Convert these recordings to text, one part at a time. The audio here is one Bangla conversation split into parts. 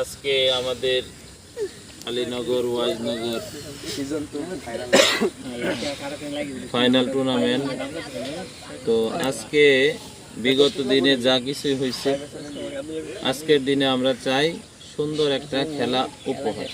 আজকে আমাদের আলীনগর ওয়াইজনগর ফাইনাল টুর্নামেন্ট তো আজকে বিগত দিনে যা কিছুই হয়েছে আজকের দিনে আমরা চাই সুন্দর একটা খেলা উপহার।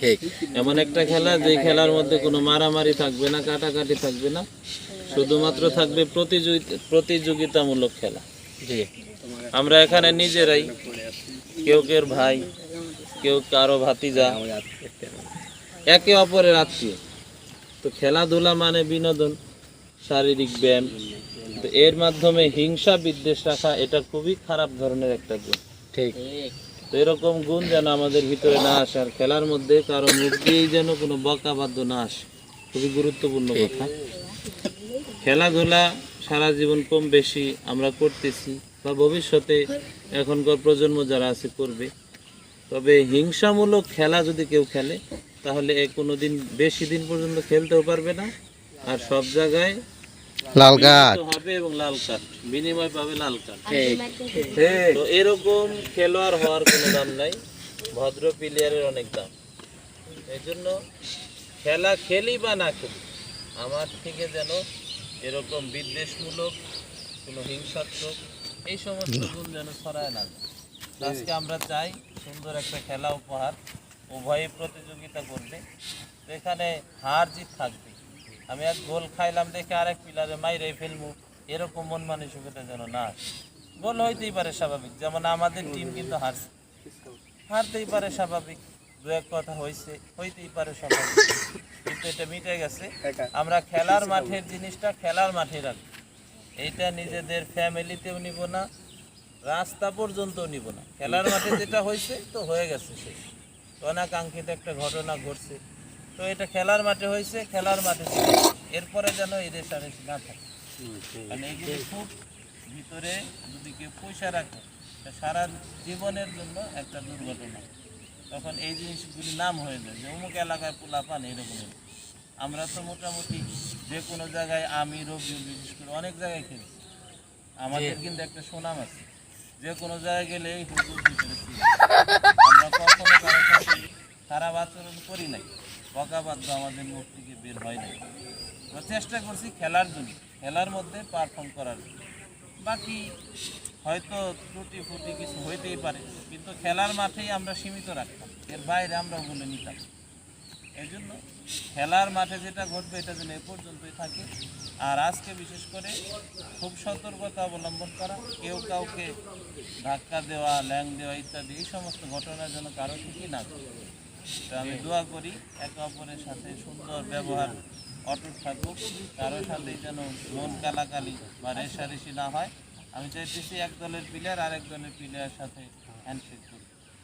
ঠিক। এমন একটা খেলা যে খেলার মধ্যে কোনো মারামারি থাকবে না কাটাকাটি থাকবে না শুধুমাত্র থাকবে প্রতিযোগিতা প্রতিযোগিতামূলক খেলা। জি। আমরা এখানে নিজেরাই কেউ কেউ ভাই কেউ কারও ভাতিজা একে অপরের আত্মীয়। তো খেলাধুলা মানে বিনোদন শারীরিক ব্যায়াম। তো এর মাধ্যমে হিংসা বিদ্বেষ রাখা এটা খুবই খারাপ ধরনের একটা গুণ। ঠিক। তো এরকম গুণ যেন আমাদের ভিতরে না আসে আর খেলার মধ্যে কারও মুখ দিয়েই যেন কোনো বকাবাদ্য না আসে খুবই গুরুত্বপূর্ণ কথা। খেলাধুলা সারা জীবন কম বেশি আমরা করতেছি বা ভবিষ্যতে এখনকার প্রজন্ম যারা আছে করবে তবে হিংসামূলক খেলা যদি কেউ খেলে তাহলে এ কোনোদিন বেশি দিন পর্যন্ত খেলতেও পারবে না। আর সব জায়গায় লাল কার্ড। হবে এবং লাল কার্ড। বিনিময় পাবে লাল কার্ড। তো এরকম খেলোয়াড় হওয়ার কোনো দাম নাই। ভদ্র প্লেয়ারের অনেক দাম। এই জন্য খেলা খেলি বা না খেলি আমার থেকে যেন এরকম বিদ্বেষমূলক কোনো হিংসাত্মক এই সমস্ত গুণ যেন ছড়ায় না। আজকে আমরা চাই সুন্দর একটা খেলা উপহার উভয়ে প্রতিযোগিতা করবে। এখানে হার জিত থাকবে। আমি এক গোল খাইলাম দেখে আরেক পিলারে মাইরে ফেলব এরকম মন মানসিকতা যেন না আসে। গোল হইতেই পারে স্বাভাবিক। যেমন আমাদের টিম কিন্তু হারছে। হারতেই পারে স্বাভাবিক। দু এক কথা হয়েছে হইতেই পারে স্বাভাবিক। কিন্তু এটা মিটে গেছে। আমরা খেলার মাঠের জিনিসটা খেলার মাঠে রাখব। এইটা নিজেদের ফ্যামিলিতেও নিব না রাস্তা পর্যন্ত নিব না। খেলার মাঠে যেটা হয়েছে তো হয়ে গেছে শেষ। অনাকাঙ্ক্ষিত একটা ঘটনা ঘটছে। তো এটা খেলার মাঠে হয়েছে খেলার মাঠে এরপরে যেন এই রেশারেশি না থাকে। কারণ এইগুলি খুব ভিতরে যদি কেউ পয়সা রাখে তা সারা জীবনের জন্য একটা দুর্ঘটনা। তখন এই জিনিসগুলি নাম হয়ে যায় যে অমুক এলাকায় পোলা পান এরকম। এরকম। আমরা তো মোটামুটি যে কোনো জায়গায় আমি রবি বিশেষ করে অনেক জায়গায় খেলি। আমাদের কিন্তু একটা সুনাম আছে। যে কোনো জায়গায় গেলে এই হুজুর। আমরা কখনো কারোর সাথে খারাপ আচরণ করি নাই। বকাবাদ্য আমাদের মুখ থেকে বের হয় নাই। চেষ্টা করছি খেলার জন্য, খেলার মধ্যে পারফর্ম করার জন্য। বাকি হয়তো ত্রুটি ফুটি কিছু হইতেই পারে, কিন্তু খেলার মাঠেই আমরা সীমিত রাখতাম। এর বাইরে আমরা ওগুলো নিতাম। এই জন্য খেলার মাঠে যেটা ঘটবে এটা যেন এ পর্যন্তই থাকে। আর আজকে বিশেষ করে খুব সতর্কতা অবলম্বন করা, কেউ কাউকে ধাক্কা দেওয়া, ল্যাং দেওয়া ইত্যাদি, এই সমস্ত ঘটনা যেন কারও থেকেই না আমি দোয়া করি একে অপরের সাথে সুন্দর ব্যবহার অটুট থাকুক, কারোর সাথে যেন মন কালাকালি বা রেশারেশি না হয়। আমি চাইতেছি এক দলের প্লেয়ার আরেক দলের প্লেয়ারের সাথে হ্যান্ডশেক করি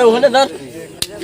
ওখানে ধর